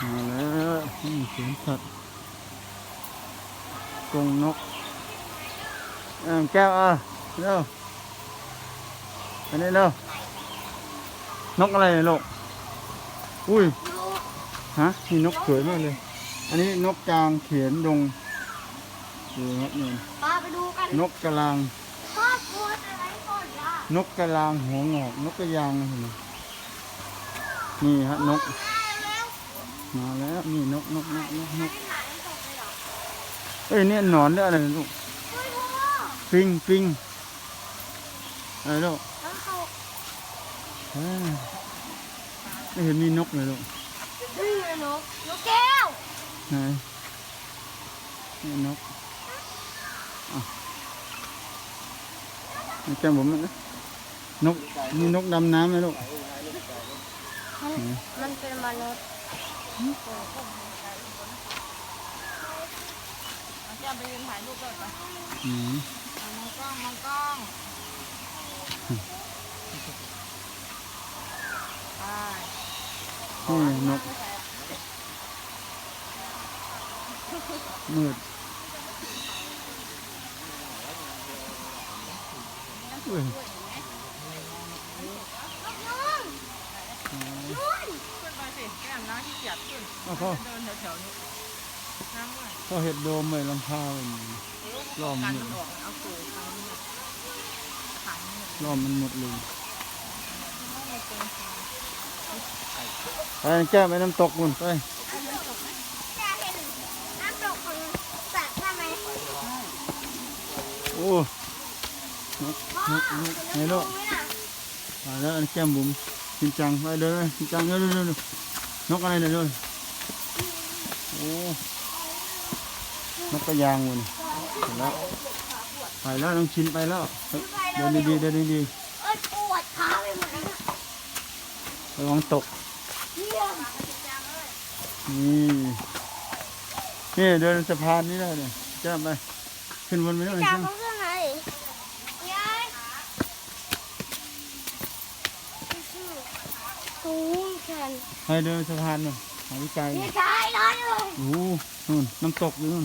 มาแล้วนี่สวนสัตว์กรงนกเอ่อแก้วเอะเร็วอันนี้เร็วนกอะไรเนี่ยลูกอุ้ยฮะนี่นกสวยมากเลย อันนี้นกกลางเขียนดงดูครับนี่มาไปดูกันนกกระลางครอบครัวอะไรก่อนล่ะนกกระลางหัวงอก นกกระยางนะเห็นไหมนี่ฮะนก มาแล้วมาแล้วนี่นกนกนกนกนกไม่หายตกเลยเหรอเอ้ยเนี่ยหนอนด้วยอะไรลูกเฮ้ยพ่อปิงปิงอะไรลูกน้ำตกเอ้ยไม่เห็นมีนกเลยลูกนี่ไงนกนกแก้วไหนนี่นกอะนี่แก้มผมนะนกมีนกดำน้ำไหมลูกมันมันเป็นมนุษย์ แก้มไปยืนถ่ายรูปก่อนไปอืมอะมองกล้องมองกล้องไปนี่นกมืดอุ้ย ขึ้นไปสิแก้มนะ ที่เกียจขึ้นอ้าวพ่อเดินแถวๆนี้น้ำด้วยก็เห็ดโดมเลยลำพาวล้อมกันหมมันดออกเอาสู่ทางนี้ขังนี่ล้อมมันหมดเลยไม่เกินไปแก้ไปน้ำตกมุนไปจะเห็นน้ำตกของสัตว์ใช่ไหมโอ้นกนกนกไหนลูกไหมน่ะมาแล้วอันแก้มบุ๋มจริงจังไปเดินจริงจังเร็วเร็วเร็วเร็ว นกอะไรเนี่ยด้วยโอ้นกกระยางมันไปแล้วไปแล้วน้องชินไปแล้วเดินดีๆเดินดีเอ้ยปวดขาไปหมดเลยนะๆระวังตกเยี่ยมนี่นี่เดินสะพานนี้ได้เลยจ้าไปขึ้นบนไปหน่อยจับจ้าเขาเรื่องอะไรยายโอ้ย ฉันไปเดินสะพานหน่อยหาวิจัยนี่ชายน้อยเลยโอ้โหนู่นน้ำตกอยู่นู่น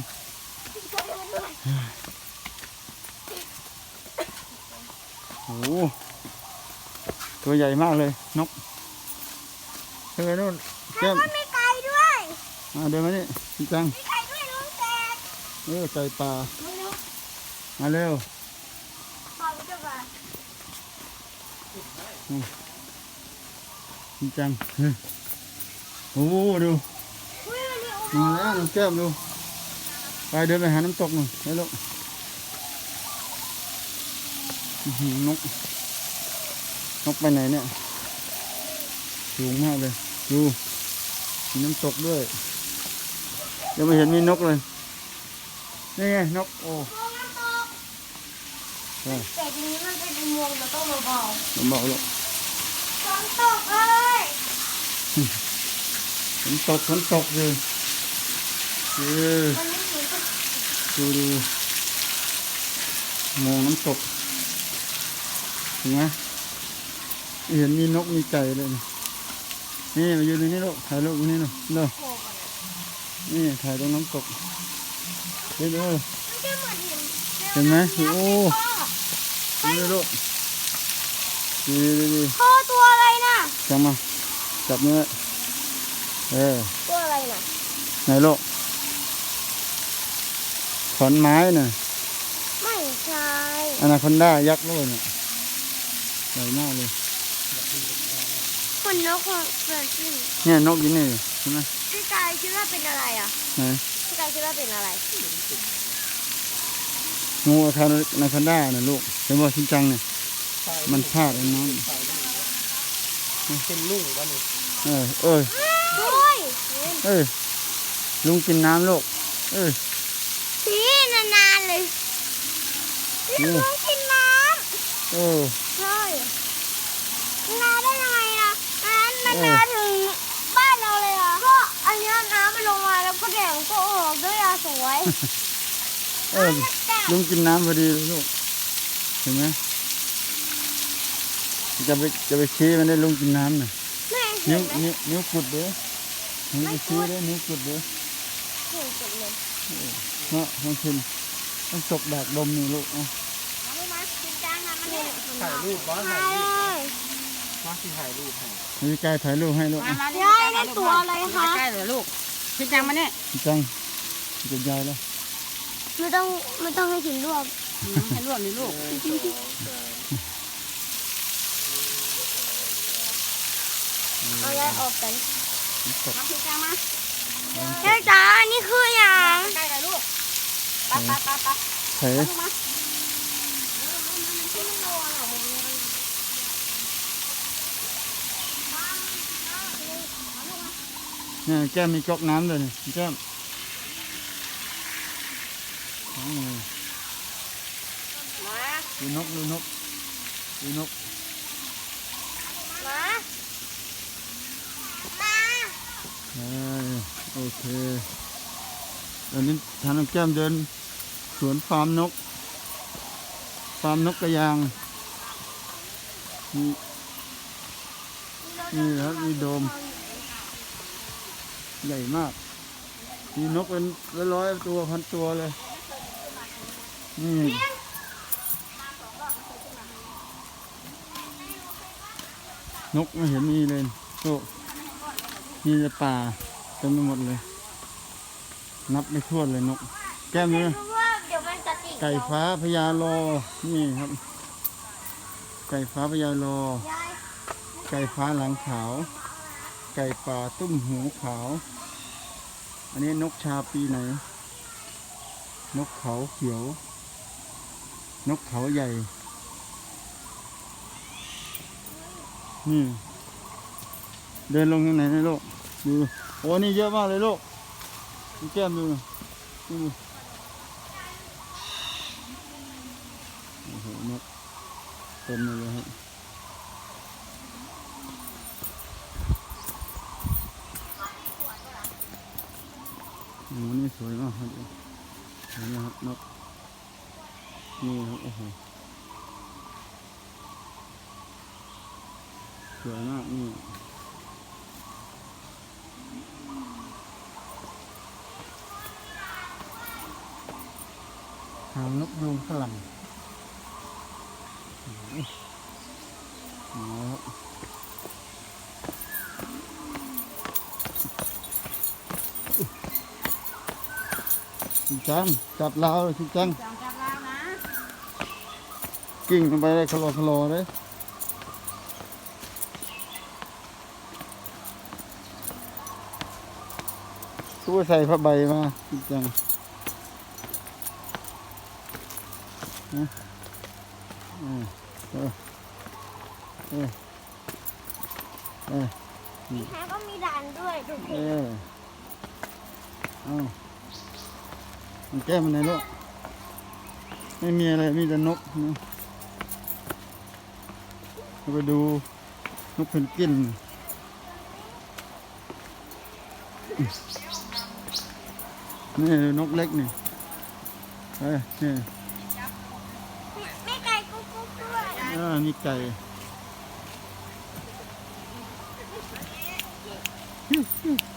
โอ้โหตัวใหญ่มากเลยนกเฮ้ยนู่นแล้แก้วมก็มีไก่ด้วยมาเดินมานี่จริงจังมีไก่ด้วยลุงแตกเออไก่ป่าไม่รู้มาเร็วปล่อยมันจะมาจริงจังเฮ้ย โอ้โหดูเฮ้ยมันมีอุโมมางค์แล้วน้องแก้มดู ไปเดินไปหาน้ำตกหน่อยไปลูกอื้อหือนก นกไปไหนเนี่ย สูงมากเลย ดู มีน้ำตกด้วย ยังไม่เห็นมีนกเลย นี่ไงนก โอ้อุโมงค์น้ำตกใช่แต่ทีนี้มันเป็นอุโมงค์แต่ต้องเบาผมบอกลูกๆฝนตกเลย ฝนตกฝนตกเลยเออวันนี้ฝนตกดูดูมองน้ำตกเห็นไหมเห็นมีนกมีไก่เลยนี่นี่มาอยู่ตรงนี้ลูกถ่ายรูปตรงนี้หน่อยเนาะโผล่มาเลยนี่ถ่ายตรงน้ำตกเห็นดูมันจะเหมือนเห็นเห็นไหมโอ้พ่อนี่ลูกดีดีดีพ่อตัวอะไรน่ะจังมาจับเนื้อ เออตัวอะไรน่ะไหนลูกขอนไม้น่ะไม่ใช่อนาคอนด้ายักษ์เลยเนี่ยใหญ่มากเลยคนนกของเกิดขึ้นเนี่ยนกอยู่นี่ใช่ไหมพี่กายคิดว่าเป็นอะไรอะไหนพี่กายคิดว่าเป็นอะไรงูอนาคอนด้าน่ะลูกเห็นบ่ชินจังเนี่ยมันพลาดไอ้น้องเป็นลูกวันนี้เออเออ ด้วยเออลุงกินน้ำลูกเออพี่นานๆเลยพี่ลุงกินน้เออำใช่นานได้ยังไงอะนั้นมันมาถึงบ้านเราเลยอะก็อันนี้น้ำมันลงมาแล้วก็แดงก็ออกด้วยยาสวยเออลุงกินน้ำพอดีเลยลูกเห็นไหมจะไปจะไปชี้มันได้ลุงกินน้ำน่ะแม่นิ้เห็วนไหมนิ้วนิ้วขุดเด้อ นี่ไปซื้อเลยนี่จุดเลยเก่งสุดเลยเนาะต้องชิมต้องจกแดกดมนี่ลูกเอามาลูกมาจริงจังนะมันเนี่ยถ่ายรูปบอสใช่ถ่ายรูปเลยบอสที่ถ่ายรูปให้นี่ใกล้ถ่ายรูปให้ลูกมามายายได้ตัวอะไรคะใกล้เหรอลูกพี่จังมาเนี่ยจังจะยายแล้วไม่ต้องไม่ต้องให้ถึงรวบอืมให้รวมนี่ลูกเอายายออกกัน ตกมาพี่จังมายายจ๋าอันนี่คืออย่างใกล้เลยลูกไปไปไปไปเถลูกมาเนี่ยแก้มมีก๊อกน้ำเลยนี่แก้มอ๋อมาดูนกดูนกดูนก มามา เออ โอเคตอนนี้ทางน้องแก้มเดิน สวนฟาร์มนก ฟาร์มนกกระยาง นี่ครับมีโดม ใหญ่มาก มีนกเป็นร้อยตัวพันตัวเลย นี่นกไม่เห็นมีเลยโอ้ มีแต่ป่าเต็มไปหมดเลย นับไม่ถ้วนเลยนก แก้มเนี่ยเพราะว่าเดี๋ยวมันจะติดไก่ฟ้าพญาโลนี่ครับ ไก่ฟ้าพญาโลยายไก่ฟ้าหลังขาว ไก่ป่าตุ้มหูขาว อันนี้นกชาปีไหน นกเขาเขียว นกเขาใหญ่ นี่ เดินลงทางไหนนะลูกดูโอ้นี่เยอะมากเลยลูกดูแก้มดูดูโอ้โหนกเต็มเลยครับโอ้นี่สวยมากครับสวยนะครับนกนี่ครับโอ้โหสวยมากนี่ หางนกยูงฝรั่งโอ้โหเอาละครับคุณจังจับลาวเลยคุณจังจังจับแล้วนะกิ้งลงไปเลยคลอคลอเลยตัวใส่ผ้าใบมาจริงจัง นะเออเออเออเออแท้ก็มีด่านด้วยดูเอสิอเอามันแก้มันไหนลูกไม่มีอะไร มีแต่นกนะเราไปดูนกเพนกวินนี่นกเล็กนี่เอ้ยนี่ ไม่ไกลกุ๊กกุ๊กด้วย อ่านี่ไก่ฮิ้วฮิ้ว